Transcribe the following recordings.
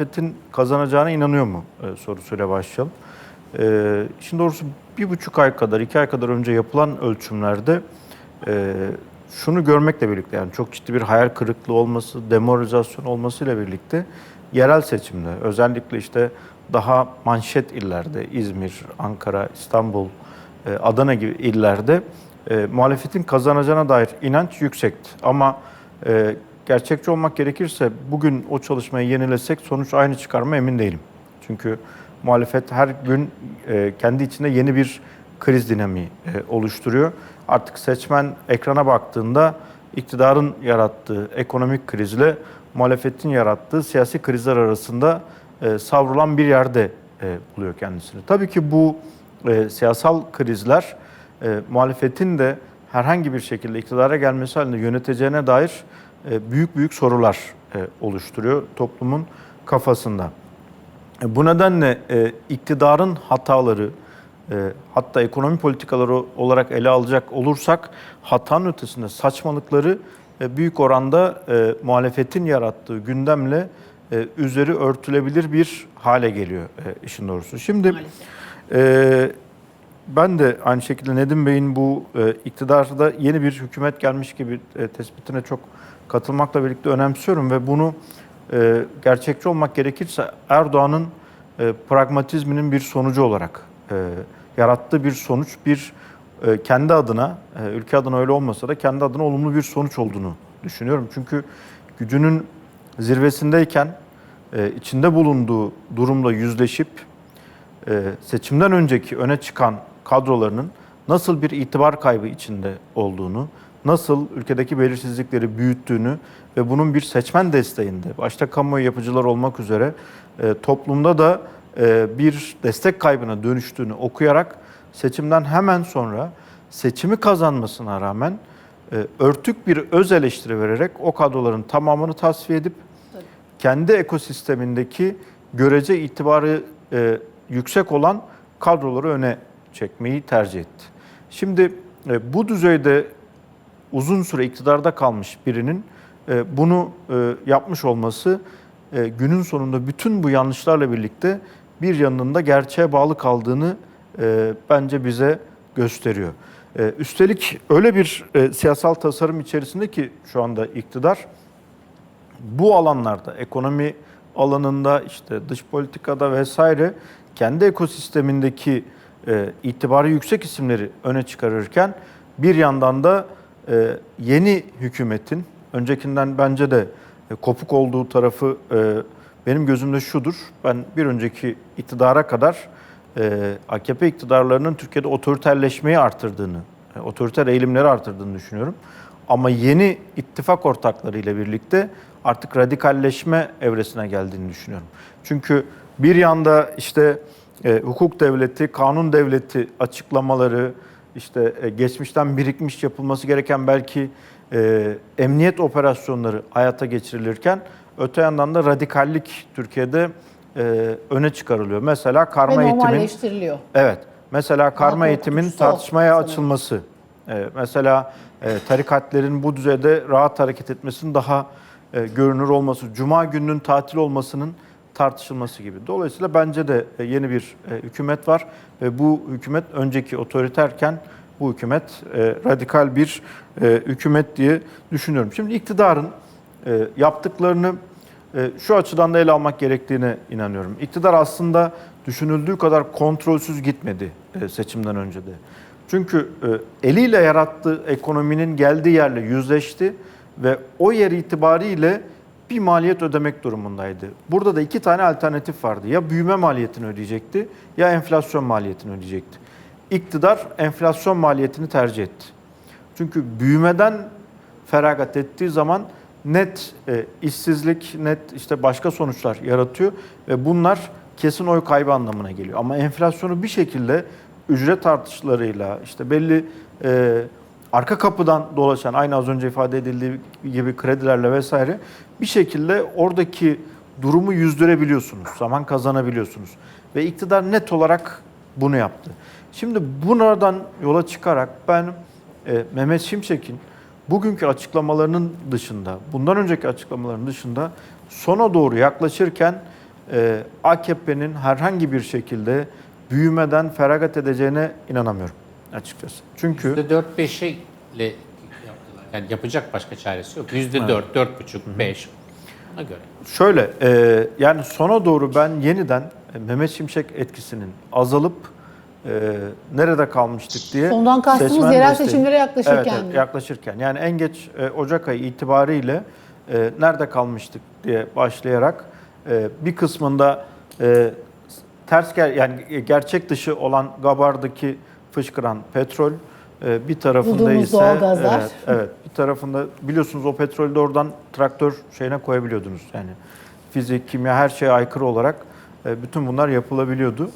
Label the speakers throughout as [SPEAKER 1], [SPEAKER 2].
[SPEAKER 1] muhalefetin kazanacağına inanıyor mu e, sorusuyla başlayalım. E, şimdi doğrusu bir buçuk ay kadar, iki ay kadar önce yapılan ölçümlerde e, şunu görmekle birlikte yani çok ciddi bir hayal kırıklığı olması, demoralizasyon olmasıyla birlikte yerel seçimde özellikle işte daha manşet illerde İzmir, Ankara, İstanbul, e, Adana gibi illerde e, muhalefetin kazanacağına dair inanç yüksekti. Ama e, gerçekçi olmak gerekirse bugün o çalışmayı yenilesek sonuç aynı çıkar mı emin değilim. Çünkü muhalefet her gün e, kendi içinde yeni bir kriz dinamiği e, oluşturuyor. Artık seçmen ekrana baktığında iktidarın yarattığı ekonomik krizle muhalefetin yarattığı siyasi krizler arasında e, savrulan bir yerde e, buluyor kendisini. Tabii ki bu e, siyasal krizler e, muhalefetin de herhangi bir şekilde iktidara gelmesi halinde yöneteceğine dair büyük büyük sorular e, oluşturuyor toplumun kafasında. E, Bu nedenle e, iktidarın hataları, e, hatta ekonomi politikaları olarak ele alacak olursak hatanın ötesinde saçmalıkları e, büyük oranda e, muhalefetin yarattığı gündemle e, üzeri örtülebilir bir hale geliyor e, işin doğrusu. Şimdi e, ben de aynı şekilde Nedim Bey'in bu e, iktidarda yeni bir hükümet gelmiş gibi e, tespitine çok katılmakla birlikte önemsiyorum ve bunu e, gerçekçi olmak gerekirse Erdoğan'ın e, pragmatizminin bir sonucu olarak e, yarattığı bir sonuç, bir e, kendi adına, e, ülke adına öyle olmasa da kendi adına olumlu bir sonuç olduğunu düşünüyorum. Çünkü gücünün zirvesindeyken e, içinde bulunduğu durumla yüzleşip e, seçimden önceki öne çıkan kadrolarının nasıl bir itibar kaybı içinde olduğunu, nasıl ülkedeki belirsizlikleri büyüttüğünü ve bunun bir seçmen desteğinde, başta kamuoyu yapıcılar olmak üzere e, toplumda da e, bir destek kaybına dönüştüğünü okuyarak seçimden hemen sonra seçimi kazanmasına rağmen e, örtük bir öz eleştiri vererek o kadroların tamamını tasfiye edip kendi ekosistemindeki görece itibarı e, yüksek olan kadroları öne çekmeyi tercih etti. Şimdi e, bu düzeyde uzun süre iktidarda kalmış birinin e, bunu e, yapmış olması e, günün sonunda bütün bu yanlışlarla birlikte bir yanının da gerçeğe bağlı kaldığını bence bize gösteriyor. Üstelik öyle bir siyasal tasarım içerisinde ki şu anda iktidar bu alanlarda ekonomi alanında işte dış politikada vesaire kendi ekosistemindeki itibarı yüksek isimleri öne çıkarırken bir yandan da e, yeni hükümetin öncekinden bence de e, kopuk olduğu tarafı e, benim gözümde şudur. Ben bir önceki iktidara kadar e, AKP iktidarlarının Türkiye'de otoriterleşmeyi artırdığını, otoriter eğilimleri artırdığını düşünüyorum. Ama yeni ittifak ortaklarıyla birlikte artık radikalleşme evresine geldiğini düşünüyorum. Çünkü bir yanda işte e, hukuk devleti, kanun devleti açıklamaları, işte e, geçmişten birikmiş yapılması gereken belki e, emniyet operasyonları hayata geçirilirken öte yandan da radikallik Türkiye'de e, öne çıkarılıyor. Mesela karma
[SPEAKER 2] Ve
[SPEAKER 1] eğitimin
[SPEAKER 2] normalleştiriliyor.
[SPEAKER 1] Evet. Mesela karma
[SPEAKER 2] Daha
[SPEAKER 1] eğitimin tartışmaya
[SPEAKER 2] sanırım.
[SPEAKER 1] açılması. Ee, mesela e, tarikatlerin bu düzeyde rahat hareket etmesinin daha e, görünür olması, cuma gününün tatil olmasının tartışılması gibi. Dolayısıyla bence de e, yeni bir e, hükümet var ve bu hükümet önceki otoriterken bu hükümet e, radikal bir hükümet diye düşünüyorum. Şimdi iktidarın yaptıklarını şu açıdan da ele almak gerektiğine inanıyorum. İktidar aslında düşünüldüğü kadar kontrolsüz gitmedi seçimden önce de. Çünkü eliyle yarattığı ekonominin geldiği yerle yüzleşti ve o yer itibariyle bir maliyet ödemek durumundaydı. Burada da iki tane alternatif vardı. Ya büyüme maliyetini ödeyecekti ya enflasyon maliyetini ödeyecekti. İktidar enflasyon maliyetini tercih etti. Çünkü büyümeden feragat ettiği zaman net e, işsizlik, net işte başka sonuçlar yaratıyor ve bunlar kesin oy kaybı anlamına geliyor. Ama enflasyonu bir şekilde ücret artışlarıyla işte belli e, arka kapıdan dolaşan aynı az önce ifade edildiği gibi kredilerle vesaire bir şekilde oradaki durumu yüzdürebiliyorsunuz, zaman kazanabiliyorsunuz. Ve iktidar net olarak bunu yaptı. Şimdi bunlardan yola çıkarak ben e, Mehmet Şimşek'in bugünkü açıklamalarının dışında, bundan önceki açıklamaların dışında sona doğru yaklaşırken e, AKP'nin herhangi bir şekilde büyümeden feragat edeceğine inanamıyorum açıkçası. Çünkü
[SPEAKER 2] %4-5'e ile yaptılar. Yani yapacak başka çaresi yok. %4, 4,5, 5 ona göre.
[SPEAKER 1] Şöyle, e, yani sona doğru ben yeniden e, Mehmet Şimşek etkisinin azalıp e, nerede kalmıştık diye
[SPEAKER 3] Sondan kastımız yerel
[SPEAKER 1] desteği-
[SPEAKER 3] seçimlere yaklaşırken
[SPEAKER 1] evet, evet, yaklaşırken. Yani en geç e, Ocak ayı itibariyle e, nerede kalmıştık diye başlayarak e, bir kısmında e, ters ger yani gerçek dışı olan Gabar'daki fışkıran petrol e, bir tarafında
[SPEAKER 3] Bulduğumuz
[SPEAKER 1] ise
[SPEAKER 3] doğalgazlar.
[SPEAKER 1] evet, evet bir tarafında biliyorsunuz o petrolü de oradan traktör şeyine koyabiliyordunuz yani fizik, kimya her şeye aykırı olarak e, bütün bunlar yapılabiliyordu.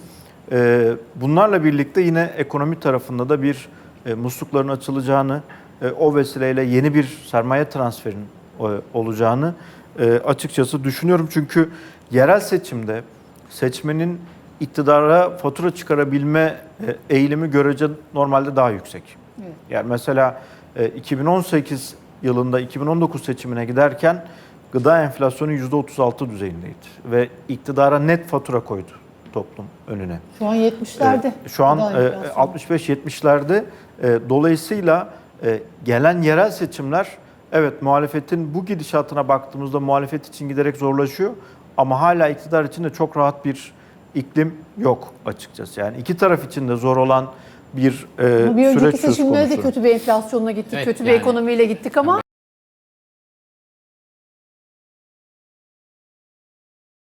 [SPEAKER 1] E, Bunlarla birlikte yine ekonomi tarafında da bir e, muslukların açılacağını, e, o vesileyle yeni bir sermaye transferinin e, olacağını e, açıkçası düşünüyorum. Çünkü yerel seçimde seçmenin iktidara fatura çıkarabilme e, eğilimi görece normalde daha yüksek.
[SPEAKER 3] Evet.
[SPEAKER 1] Yani mesela e, 2018 yılında 2019 seçimine giderken gıda enflasyonu %36 düzeyindeydi ve iktidara net fatura koydu toplum önüne.
[SPEAKER 3] Şu an 70'lerde.
[SPEAKER 1] E, Şu an
[SPEAKER 3] Gıda
[SPEAKER 1] e,
[SPEAKER 3] enflasyonu.
[SPEAKER 1] 65-70'lerde e, dolayısıyla e, gelen yerel seçimler evet muhalefetin bu gidişatına baktığımızda muhalefet için giderek zorlaşıyor ama hala iktidar için de çok rahat bir iklim yok açıkçası. Yani iki taraf için de zor olan bir e,
[SPEAKER 3] bir önceki
[SPEAKER 1] süreç söz
[SPEAKER 3] seçimlerde de
[SPEAKER 1] konusu.
[SPEAKER 3] kötü bir enflasyonla gittik,
[SPEAKER 2] Evet,
[SPEAKER 3] kötü bir
[SPEAKER 2] yani-
[SPEAKER 3] ekonomiyle gittik ama